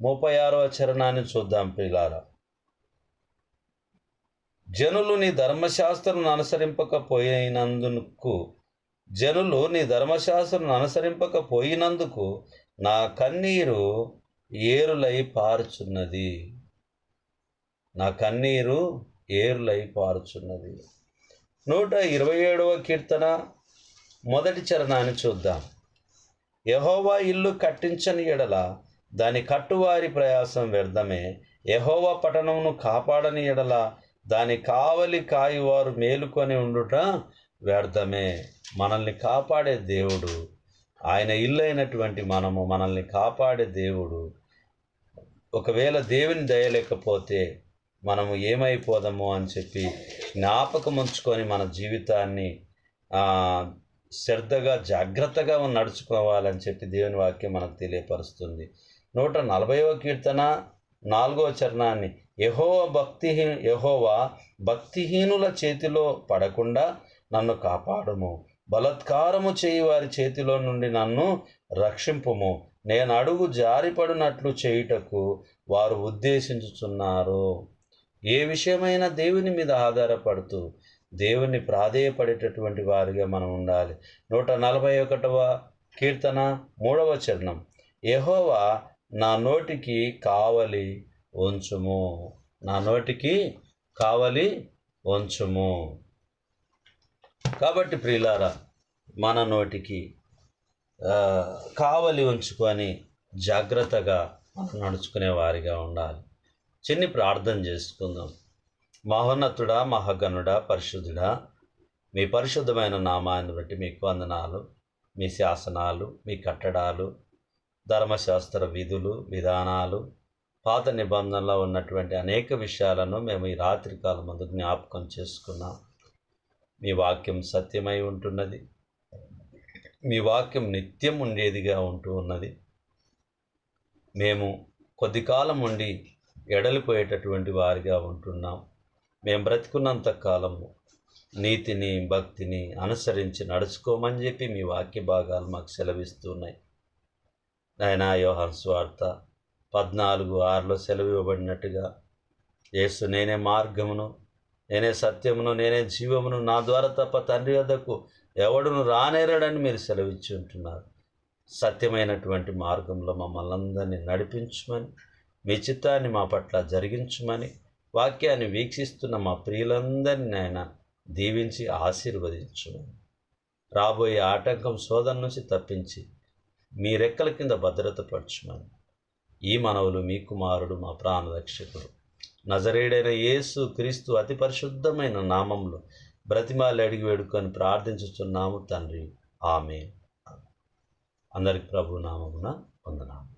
ముప్పై ఆరవ చరణాన్ని చూద్దాం ప్రిలారా జనులు నీ ధర్మశాస్త్రం అనుసరింపకపోయినందుకు జనులు నీ ధర్మశాస్త్రం అనుసరింపకపోయినందుకు నా కన్నీరు ఏరులై పారుచున్నది. నా కన్నీరు ఏరులై పారుచున్నది. నూట ఇరవై ఏడవ కీర్తన మొదటి చరణాన్ని చూద్దాం. యహోవా ఇల్లు కట్టించని ఎడల దాని కట్టువారి ప్రయాసం వ్యర్థమే. యహోవ పట్టణమును కాపాడని ఎడల దాని కావలి కాయువారు మేలుకొని ఉండుట వ్యర్థమే. మనల్ని కాపాడే దేవుడు. ఆయన ఇల్లైనటువంటి మనము మనల్ని కాపాడే దేవుడు. ఒకవేళ దేవుని దయలేకపోతే మనము ఏమైపోదాము అని చెప్పి జ్ఞాపకం ఉంచుకొని మన జీవితాన్ని శ్రద్ధగా జాగ్రత్తగా నడుచుకోవాలని చెప్పి దేవుని వాక్యం మనకు తెలియపరుస్తుంది. నూట నలభైవ కీర్తన నాలుగవ చరణాన్ని. యహోవ భక్తిహీ యహోవా భక్తిహీనుల చేతిలో పడకుండా నన్ను కాపాడుము. బలత్కారము చేయి వారి చేతిలో నుండి నన్ను రక్షింపుము. నేను అడుగు జారిపడినట్లు చేయుటకు వారు ఉద్దేశించుచున్నారు. ఏ విషయమైనా దేవుని మీద ఆధారపడుతూ దేవుని ప్రాధేయపడేటటువంటి వారిగా మనం ఉండాలి. నూట నలభై ఒకటవ కీర్తన మూడవ చరణం. యహోవా నా నోటికి కావలి ఉంచుము నా నోటికి కావలి ఉంచుము కాబట్టి ప్రియులారా మన నోటికి కావలి ఉంచుకొని జాగ్రత్తగా మనం నడుచుకునే వారిగా ఉండాలి. చిన్ని ప్రార్థన చేసుకుందాం. మహోన్నతుడా మహాగణుడా పరిశుద్ధుడా మీ పరిశుద్ధమైన నామాన్ని బట్టి మీకు వందనాలు మీ శాసనాలు మీ కట్టడాలు ధర్మశాస్త్ర విధులు విధానాలు పాత నిబంధనలో ఉన్నటువంటి అనేక విషయాలను మేము ఈ రాత్రి కాలం ముందు జ్ఞాపకం చేసుకున్నాం. మీ వాక్యం సత్యమై ఉంటున్నది. మీ వాక్యం నిత్యం ఉండేదిగా ఉంటూ ఉన్నది. మేము కొద్ది కాలం ఉండి ఎడలిపోయేటటువంటి వారిగా ఉంటున్నాం. మేము బ్రతికున్నంత కాలము నీతిని భక్తిని అనుసరించి నడుచుకోమని చెప్పి మీ వాక్య భాగాలు మాకు సెలవిస్తున్నాయి నాయన యోహన్ స్వార్త పద్నాలుగు ఆరులో సెలవు ఇవ్వబడినట్టుగా యేసు నేనే మార్గమును నేనే సత్యమును నేనే జీవమును నా ద్వారా తప్ప తండ్రి వద్దకు ఎవడును రానేరడని మీరు సెలవిచ్చి ఉంటున్నారు. సత్యమైనటువంటి మార్గంలో మమ్మల్ని అందరినీ నడిపించమని మీ చిత్తాన్ని మా పట్ల జరిగించమని వాక్యాన్ని వీక్షిస్తున్న మా ప్రియులందరినీ ఆయన దీవించి ఆశీర్వదించమని. రాబోయే ఆటంకం శోధన నుంచి తప్పించి మీ రెక్కల కింద భద్రతపరచమని ఈ మనవులు మీ కుమారుడు మా ప్రాణరక్షకుడు నజరేడైన యేసు క్రీస్తు అతి పరిశుద్ధమైన నామంలో బ్రతిమాలి అడిగి వేడుకొని ప్రార్థించుచున్నాము తండ్రి. ఆమె అందరికి ప్రభు నామమున వందనాము